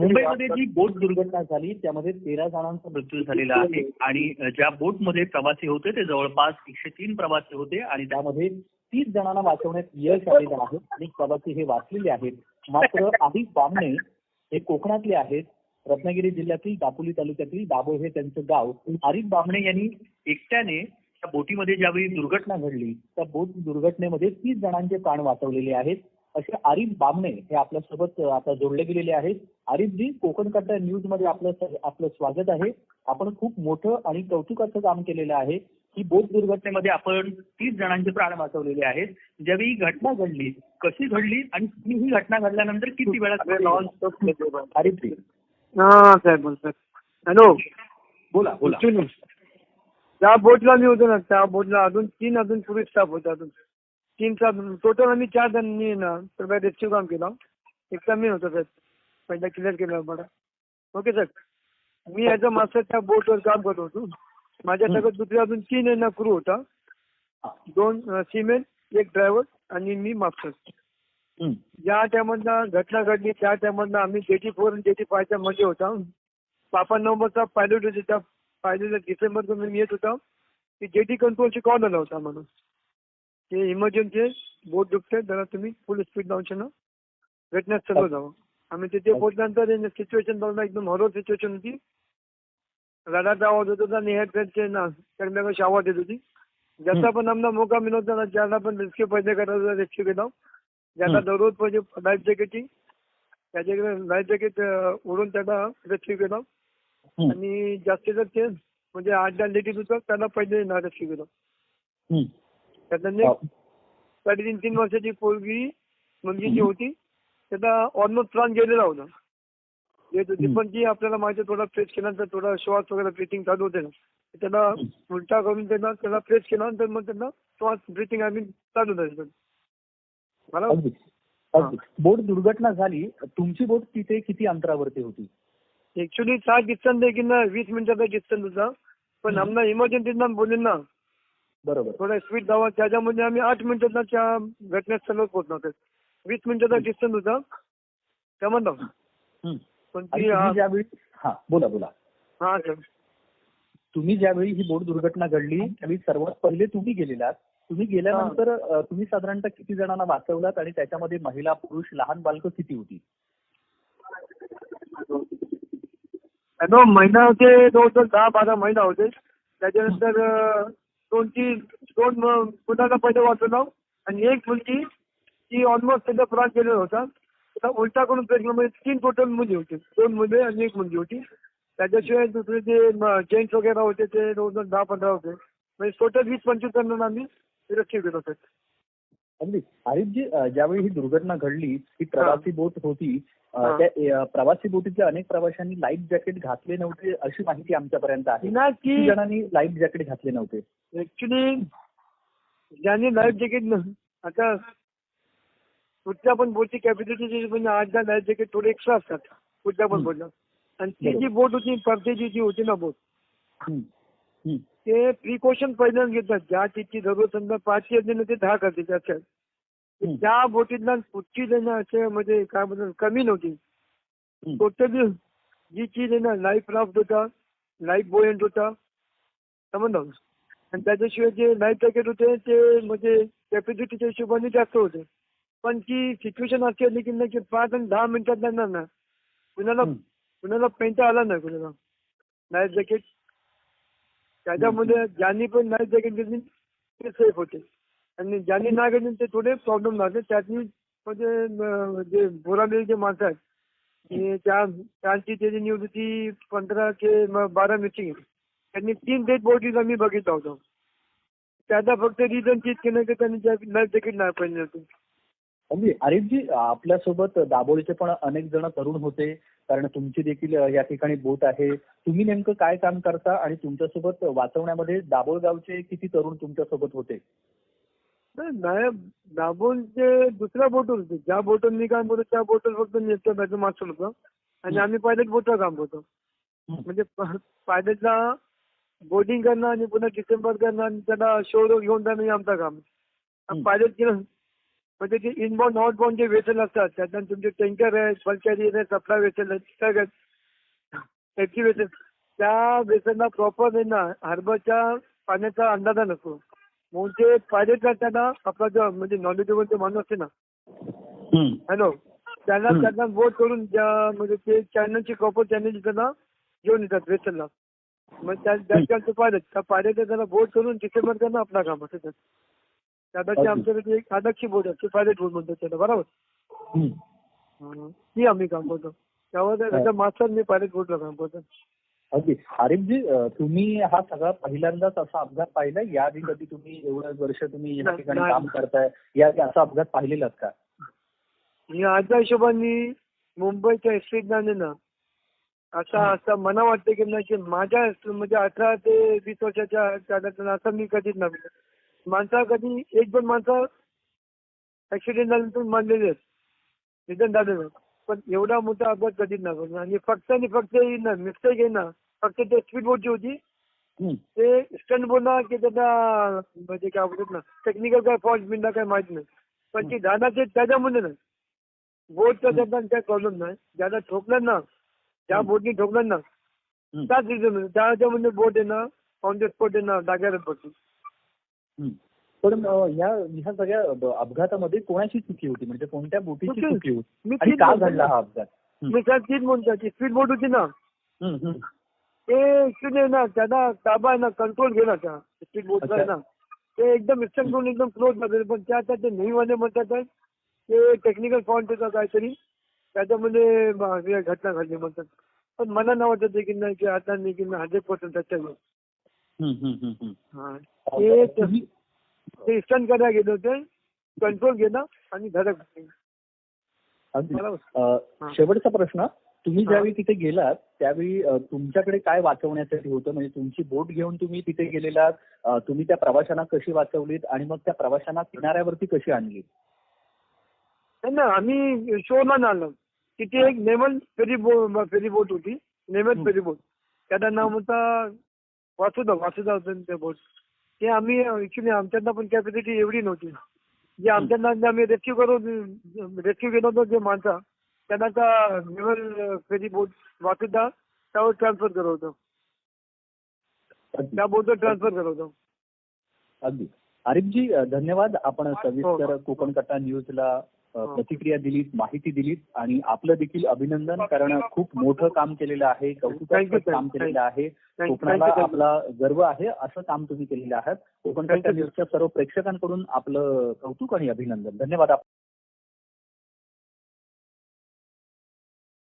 मुंबईमध्ये जी बोट दुर्घटना झाली त्यामध्ये तेरा जणांचा मृत्यू झालेला आहे. आणि ज्या बोटमध्ये प्रवासी होते ते जवळपास एकशे तीन प्रवासी होते आणि त्यामध्ये तीस जणांना वाचवण्यात यश आलेलं आहे आणि प्रवासी हे वाचलेले आहेत. मात्र आदिक बामणे हे कोकणातले आहेत. रत्नागिरी जिल्ह्यातील दापोली तालुक्यातील दाभोळ हे त्यांचं गाव. आरिफ बामणे यांनी एकट्याने त्या बोटीमध्ये ज्यावेळी दुर्घटना घडली त्या बोट दुर्घटनेमध्ये तीस जणांचे प्राण वाचवलेले आहेत. असे आरिफ बामणे हे आपल्यासोबत आता जोडले गेलेले आहेत. आरिफजी कोकण कट्टा न्यूजमध्ये आपलं आपलं स्वागत आहे. आपण खूप मोठं आणि कौतुकाचं काम केलेलं आहे. ही बोट दुर्घटनेमध्ये आपण तीस जणांचे प्राण वाचवलेले आहेत. ज्यावेळी ही घटना घडली कशी घडली आणि तुम्ही ही घटना घडल्यानंतर किती वेळात आरिफजी. हा साहेब हॅलो. बोला बोला. त्या बोटला मी होतो ना त्या बोटला अजून तीन अजून पुरुष स्टाफ होता अजून तीन स्टाफ टोटल आम्ही चार जणांनी ना सगळं रेस्क्यू काम केलं. एकटा मी होतो सर पहिला क्लिअर केलं मला ओके सर मी ॲज अ मास्टर त्या बोटवर काम करत होतो. माझ्या सगळं दुसरे अजून तीन आहे ना क्रू होता. दोन सिमेंट एक ड्रायव्हर आणि मी मास्टर. ज्या टायमधला घटना घडली. त्या टायमधला आम्ही जेटी फोर आणि जेटी फायच्या मध्ये होता. पापा नंबरचा पायलट होते. त्या पायलट डिसेंबर मी येत होता. की जेटी कंट्रोलची कॉल आला होता म्हणून ते इमर्जन्सी बोट दुखते जरा तुम्ही फुल स्पीड लावून ना. घटनास्थळावर जावं. आम्ही तिथे पोहोचल्यानंतर सिच्युएशन बघणं एकदम हॉरर सिच्युएशन होती. रडाचा आवाज होत होता ट्रेनचे ना आवाज येत होती. ज्याचा पण आमचा मोका मिळत होता ज्याला पण रेस्क्यू पहिले करायचा रेस्क्यू केला ज्याला. दररोज पाहिजे लाईफ जॅकेटची त्याच्याकडे लाईफ जॅकेट उडून त्याला रेस्क्यू केला. आणि जास्तीत जास्त म्हणजे आठ दहा लेडीज होतं त्याला पहिले रेस्क्यू केलं हम्म. त्यातले हो. साडेतीन तीन वर्षाची पोरगी मुलगी जी होती त्याला ऑलमोस्ट प्राण गेलेला होता. येत होती. पण ती आपल्याला माहिती थोडा प्रेस केल्यानंतर थोडा श्वास वगैरे ब्रिथिंग चालू होते ना. त्याला. उलटा करून त्याला त्याला प्रेस केल्यानंतर मग त्याला श्वास ब्रिथिंग आम्ही चालू झाली मला बोट दुर्घटना झाली. तुमची बोट तिथे किती अंतरावरती होती? ऍक्च्युली सात डिस्टन्स आहे की ना वीस मिनिटाचा डिस्टन्स होता. पण. आम्हाला इमर्जन्सी बोलले ना बरोबर. थोडा स्पीड धावा त्याच्यामध्ये आम्ही आठ मिनिटाचा त्या घटनास्थळावर पोहोचलो होतो. वीस मिनिटाचा डिस्टन्स होता. त्यामध्ये हम्म. पण ती ज्यावेळी हा बोला बोला. हा सर तुम्ही ज्यावेळी ही बोट दुर्घटना घडली त्यावेळी सर्वात पहिले तुम्ही गेलेलात. तुम्ही गेल्यानंतर तुम्ही साधारणतः किती जणांना वाचवलात आणि त्याच्यामध्ये महिला पुरुष लहान बालकं किती होती? हॅलो महिला होते जवळजवळ दहा बारा महिला होते. त्याच्यानंतर दोनची दोन तीन मुलांना पहिले वाचवलं आणि एक मुलगी ती ऑलमोस्ट त्याचा प्राण केलेला होता. त्या उलटा करून म्हणजे तीन टोटल मुली होती. दोन मुले आणि एक मुलगी होती. त्याच्याशिवाय दुसरे जे जेंट्स वगैरे होते ते दोन दहा पंधरा होते. म्हणजे टोटल वीस पंचवीस जणांना आम्ही रक्षित केलं होतं. अगदी आरिफजी ज्यावेळी ही दुर्घटना घडली ही प्रवासी बोट होती. त्या प्रवासी बोटीतल्या अनेक प्रवाशांनी लाईफ जॅकेट घातले नव्हते अशी माहिती आमच्यापर्यंत आहे ना की जणांनी लाईफ जॅकेट घातले नव्हते ऍक्च्युली ज्यांनी लाईफ जॅकेट आता कुठल्या पण बोटची कॅपॅसिटी म्हणजे आठ दहा लाईफ जॅकेट थोडे एक्स्ट्रा असतात कुठल्या पण. बोटला आणि ती. जी बोट होती परदेची जी होती ना बोट. ते प्रिकॉशन पहिल्यांदा घेतात. ज्या जरूर समजा पाचशे ना ते दहा करते त्याच्यात. त्या बोटीतला कुठची जण असे म्हणजे काय म्हणतात कमी नव्हती. टोटली जी चीज आहे ना लाईफ राफ्ट होता लाईफ बोयंट होता. समजलं? आणि त्याच्याशिवाय जे लाईफ जॅकेट होते ते म्हणजे कॅपॅसिटीच्या हिशोबाने जास्त होते. पण ती सिच्युएशन अशी आली की नाही की पाच आणि दहा मिनिटात जाणार ना. कुणाला. कुणाला पेंटा आला नाही कुणाला. लाईफ जॅकेट त्याच्यामध्ये ज्यांनी पण जॅकेट घेतली ते सेफ होते. आणि ज्यांनी नाही घेतली ते थोडे प्रॉब्लेम झाले त्यातनी म्हणजे जे बोरालेले जे माणसं आहेत त्या त्यांची त्याची न्यूज होती पंधरा ते म- बारा मिटिंग त्यांनी तीन डेड बॉडीज आम्ही बघितलं होतं त्याचा फक्त रिझन चीज केलं की त्यांनी लाईफ जॅकेट नाही पहिले होते अगदी. आरिफजी आपल्यासोबत दाबोळीचे पण अनेक जण तरुण होते. कारण तुमची देखील या ठिकाणी बोट आहे. तुम्ही नेमकं काय काम करता? आणि तुमच्यासोबत वाचवण्यामध्ये दाभोळ गावचे किती तरुण तुमच्यासोबत होते? नाही ते दुसऱ्या बोटवर होते. ज्या बोटवर मी काम करतो त्या बोटवर फक्त एकटा त्याचं मास्टर होतं. आणि. आम्ही पायलट बोटवर काम करतो. म्हणजे पायलटला बोर्डिंग करणं आणि पुन्हा डिसेंबर करणं आणि त्याला शोर घेऊन जाणं हे आमचं काम. पायलट केलं म्हणजे ते इनबाउंड आउटबाउंड जे वेसल असतात त्यातनं तुमचे टँकर आहेत बल्कॅरी आहेत सप्लाय वेसल आहेत ट्रक आहेत एफची वेसल त्या वेसलला प्रॉपर आहे ना हार्बरच्या पाण्याचा अंदाजा नसतो. म्हणून ते पायलट करताना आपला जो म्हणजे नॉलेजेबल जो माणूस असते ना. हॅलो त्यांना. त्यांना बोट करून म्हणजे ते चॅनलची प्रॉपर चॅनल त्यांना घेऊन येतात वेसलला मग त्या पायलट त्या पायलट त्याला बोट करून डिसेंबर करणं आपला काम असतं. अगदी. आमच्याकडे एक आदक्षी बोट असते पायलट बोट म्हणतात त्याला बरोबर. ती आम्ही काम करतो. त्यावर मास्टर मी पायलट बोटला काम करतो. अगदी. आरिफजी तुम्ही हा सगळा पहिल्यांदाच असा अपघात पाहिला? याआधी कधी तुम्ही एवढं वर्ष तुम्ही या ठिकाणी. काम करताय? याआधी असा अपघात पाहिलेलात का? मी आजच्या हिशोबाने मुंबईच्या एसटीत ना असा असा मला वाटतं की नाही की माझ्या म्हणजे अठरा ते वीस वर्षाच्या असं मी कधीच नव्हतं. माणसा कधी एक दोन माणसं ऍक्सिडेंट झाल्यानंतर मानलेले आहेत निधन झालेलं. पण एवढा मोठा अपघात कधीच नव्हता आणि फक्त आणि फक्त मिस्टेक आहे ना फक्त ते स्पीड बोटची होती. ते स्टंट बोलणार की त्याचा म्हणजे काय बोलत ना टेक्निकल काय फॉल्ट बिंदा काय माहीत नाही पण ती दादाचे त्याच्यामध्ये नाही बोटचा त्याचा काय प्रॉब्लेम नाही ज्याला ठोकलं ना त्या बोटनी ठोकलं ना. त्याच रिझन त्याच्यामध्ये बोट आहे ना ऑन द स्पॉट आहे ना डाग्याला पडतो. पण अ, ह्या ह्या सगळ्या अपघातामध्ये कोणाची चुकी होती? म्हणजे कोणत्या बोटीची चुकी- होती? मी आणि का घडला हा अपघात? हम्म. मी सर तीच म्हणतो की स्पीड बोट होती ना. हम्म, हम्म. ते ऍक्च्युली ना त्याला ताबा ना कंट्रोल गेला त्या स्पीड अच्छा. ना. ते एकदम करून एकदम क्लोज झाले पण त्या आता ते म्हणतात ते टेक्निकल फॉल्ट होता काहीतरी? त्याच्यामध्ये घटना घडली म्हणतात. पण मला की नाही की आता नाही की हंड्रेड पर्सेंट ते तुम्ही- ते इन्स्टंट करायला गेले होते कंट्रोल गेला आणि धडक हा. शेवटचा प्रश्न तुम्ही हा. ज्यावेळी तिथे गेलात त्यावेळी तुमच्याकडे काय वाचवण्यासाठी होतं? म्हणजे तुमची बोट घेऊन तुम्ही तिथे गेलेलात अ, तुम्ही त्या प्रवाशांना कशी वाचवलीत आणि मग त्या प्रवाशांना किनाऱ्यावरती कशी आणली ना आम्ही शोला आलो तिथे एक नेमल फेरी बो फेरी बोट होती. नेमल हं. Ferry boat. त्याचं नाव होता वासुदा वासुदा होतं ते बोट ते आम्ही ऍक्च्युली आमच्याकडनं पण कॅपॅसिटी एवढी नव्हती जे आमच्याकडनं आम्ही रेस्क्यू करून रेस्क्यू केलं होतं जे माणसं त्यांना त्या नेवल फेरी बोट वासुदा त्यावर ट्रान्सफर करत होतो. त्या बोटवर ट्रान्सफर करत होतो. अगदी. आरिफजी धन्यवाद. आपण सविस्तर हो. कोकण कट्टा न्यूजला हो. प्रतिक्रिया दिलीत माहिती दिलीत आणि आपलं देखील अभिनंदन कारण खूप मोठं काम केलेलं आहे कौतुकास्पद. काम केलेलं आहे कोकणाला. आपला गर्व आहे असं काम तुम्ही केलेलं आहात कोकण. न्यूजच्या सर्व प्रेक्षकांकडून आपलं कौतुक आणि अभिनंदन धन्यवाद